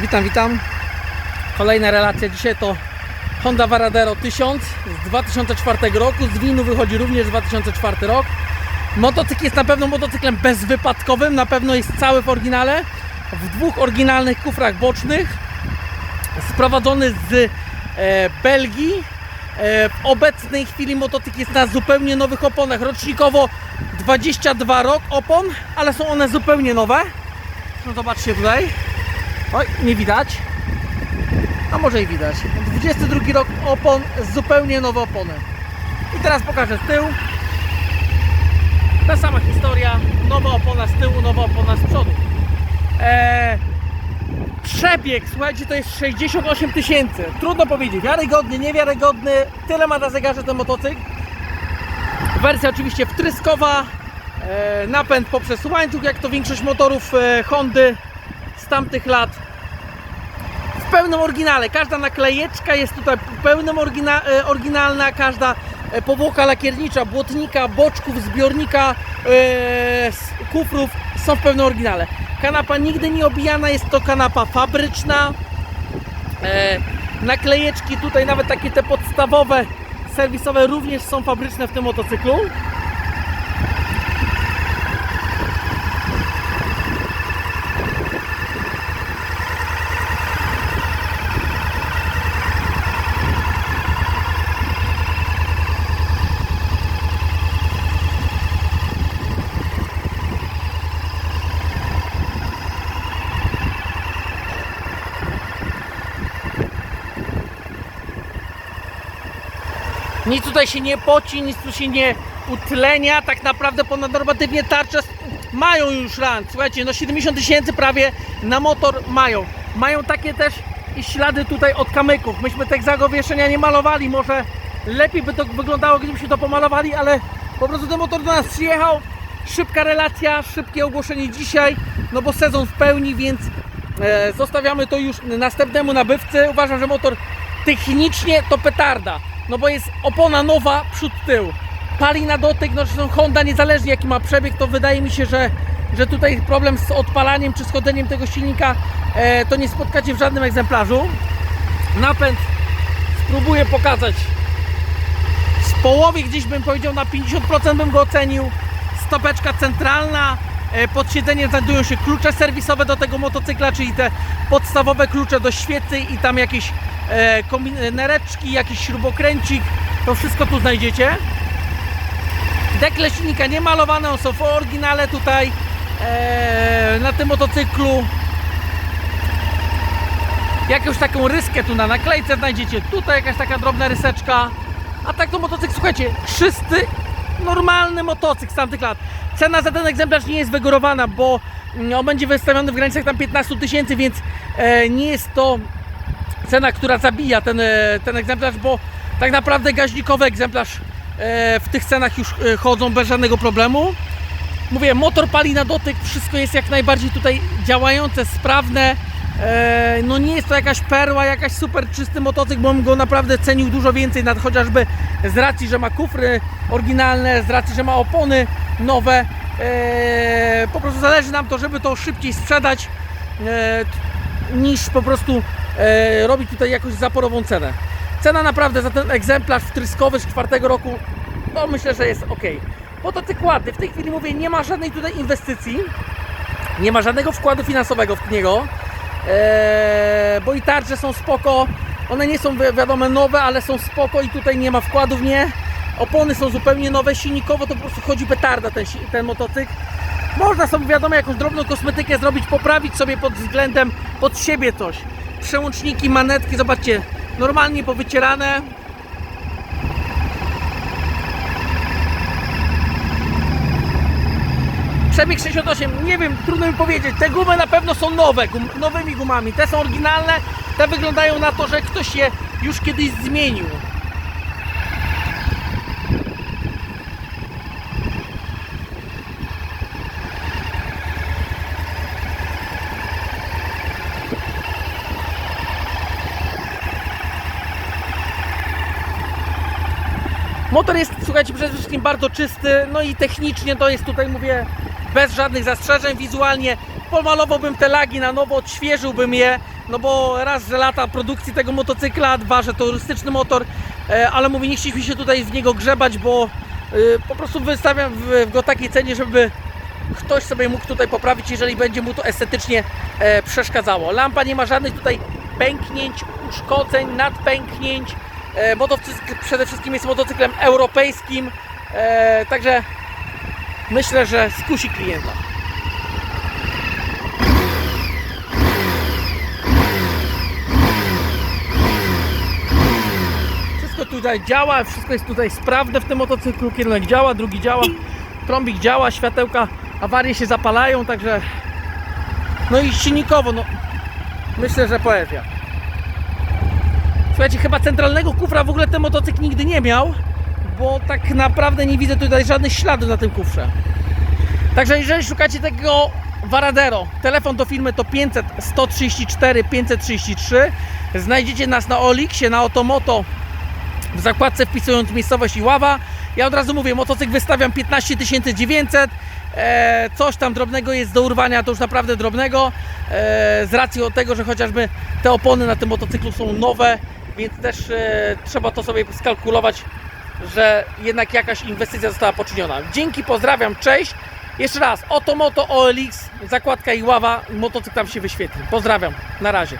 Witam, witam. Kolejna relacja dzisiaj to Honda Varadero 1000 z 2004 roku. Z winu wychodzi również 2004 rok. Motocykl jest na pewno motocyklem bezwypadkowym, na pewno jest cały w oryginale. W dwóch oryginalnych kufrach bocznych. Sprowadzony z e, Belgii. E, w obecnej chwili motocykl jest na zupełnie nowych oponach. Rocznikowo 22 rok opon, ale są one zupełnie nowe. No zobaczcie tutaj. Oj, nie widać. A może i widać. 22 rok opon, zupełnie nowe opony. I teraz pokażę z tyłu. Ta sama historia. Nowa opona z tyłu, nowa opona z przodu. Eee, przebieg, słuchajcie, to jest 68 tysięcy. Trudno powiedzieć, wiarygodny, niewiarygodny. Tyle ma na zegarze ten motocykl. Wersja oczywiście wtryskowa. E, napęd poprzez łańcuch, jak to większość motorów e, Hondy z tamtych lat. W pełnym oryginale. Każda naklejeczka jest tutaj pełnym orygina, e, oryginalna. Każda e, powłoka lakiernicza, błotnika, boczków, zbiornika, s- kufrów są w pełnym oryginale. Kanapa nigdy nie obijana, jest to kanapa fabryczna. Naklejeczki tutaj, nawet takie te podstawowe, serwisowe również są fabryczne w tym motocyklu. Nic tutaj się nie poci, nic tu się nie utlenia. Tak naprawdę ponadnormatywnie tarcze mają już run. Słuchajcie, no 70 tysięcy prawie na motor mają. Mają takie też i ślady tutaj od kamyków. Myśmy tych zagowieszenia nie malowali. Może lepiej by to wyglądało, gdybyśmy to pomalowali, ale po prostu ten motor do nas przyjechał. Szybka relacja, szybkie ogłoszenie dzisiaj, no bo sezon w pełni, więc e, zostawiamy to już następnemu nabywcy. Uważam, że motor technicznie to petarda, no bo jest opona nowa, przód, tył. Pali na dotyk, no zresztą Honda niezależnie jaki ma przebieg, to wydaje mi się, że, że tutaj problem z odpalaniem czy schodzeniem tego silnika e, to nie spotkacie w żadnym egzemplarzu. Napęd spróbuję pokazać z połowy gdzieś bym powiedział na 50% bym go ocenił. Stopeczka centralna, pod siedzeniem znajdują się klucze serwisowe do tego motocykla, czyli te podstawowe klucze do świecy i tam jakieś e, kombinereczki, jakiś śrubokręcik, to wszystko tu znajdziecie. Dekle silnika nie malowane, są w oryginale tutaj e, na tym motocyklu. Jakąś taką ryskę tu na naklejce znajdziecie, tutaj jakaś taka drobna ryseczka. A tak to motocykl, słuchajcie, czysty, normalny motocykl z tamtych lat. Cena za ten egzemplarz nie jest wygórowana, bo mm, on będzie wystawiony w granicach tam 15 tysięcy, więc e, nie jest to cena, która zabija ten, e, ten egzemplarz, bo tak naprawdę gaźnikowy egzemplarz e, w tych cenach już chodzą bez żadnego problemu. Mówię, motor pali na dotyk, wszystko jest jak najbardziej tutaj działające, sprawne. No nie jest to jakaś perła, jakaś super czysty motocykl, bo bym go naprawdę cenił dużo więcej, chociażby z racji, że ma kufry oryginalne, z racji, że ma opony nowe. E, Po prostu zależy nam to, żeby to szybciej sprzedać, e, niż po prostu e, robić tutaj jakąś zaporową cenę. Cena naprawdę za ten egzemplarz wtryskowy z czwartego roku, no myślę, że jest ok. Motocykl ładny, w tej chwili mówię, nie ma żadnej tutaj inwestycji, nie ma żadnego wkładu finansowego w niego, bo i tarcze są spoko, one nie są wi- wiadomo nowe, ale są spoko i tutaj nie ma wkładu w nie. Opony są zupełnie nowe, silnikowo to po prostu chodzi petarda ten, ten motocykl. Można sobie wiadomo jakąś drobną kosmetykę zrobić, poprawić sobie pod względem pod siebie coś. Przełączniki, manetki, zobaczcie, normalnie powycierane. Przebieg 68, nie wiem, trudno mi powiedzieć. Te gumy na pewno są nowe, gum, nowymi gumami. Te są oryginalne, te wyglądają na to, że ktoś je już kiedyś zmienił. Motor jest, słuchajcie, przede wszystkim bardzo czysty, no i technicznie to jest tutaj, mówię, bez żadnych zastrzeżeń. Wizualnie pomalowałbym te lagi na nowo, odświeżyłbym je, no bo raz, że lata produkcji tego motocykla, dwa, że to turystyczny motor, e, ale mówię, nie chcieliśmy się tutaj w niego grzebać, bo e, po prostu wystawiam go takiej cenie, żeby ktoś sobie mógł tutaj poprawić, jeżeli będzie mu to estetycznie e, przeszkadzało. Lampa nie ma żadnych tutaj pęknięć, uszkodzeń, nadpęknięć. E, motocykl przede wszystkim jest motocyklem europejskim, e, także myślę, że skusi klienta. Wszystko tutaj działa, wszystko jest tutaj sprawne w tym motocyklu. Kierunek działa, drugi działa, trąbik działa, światełka, awarie się zapalają, także no i silnikowo, no myślę, że poezja. Słuchajcie, chyba centralnego kufra w ogóle ten motocykl nigdy nie miał, bo tak naprawdę nie widzę tutaj żadnych śladów na tym kufrze. Także jeżeli szukacie takiego Varadero, telefon do firmy to 500 134 533. Znajdziecie nas na Olixie, na Otomoto w zakładce wpisując miejscowość Iława. Ja od razu mówię, motocykl wystawiam 15 900. E, coś tam drobnego jest do urwania, to już naprawdę drobnego. E, z racji od tego, że chociażby te opony na tym motocyklu są nowe, więc też e, trzeba to sobie skalkulować, że jednak jakaś inwestycja została poczyniona. Dzięki, pozdrawiam, cześć. Jeszcze raz, oto moto OLX, zakładka Iława, motocykl tam się wyświetli. Pozdrawiam, na razie.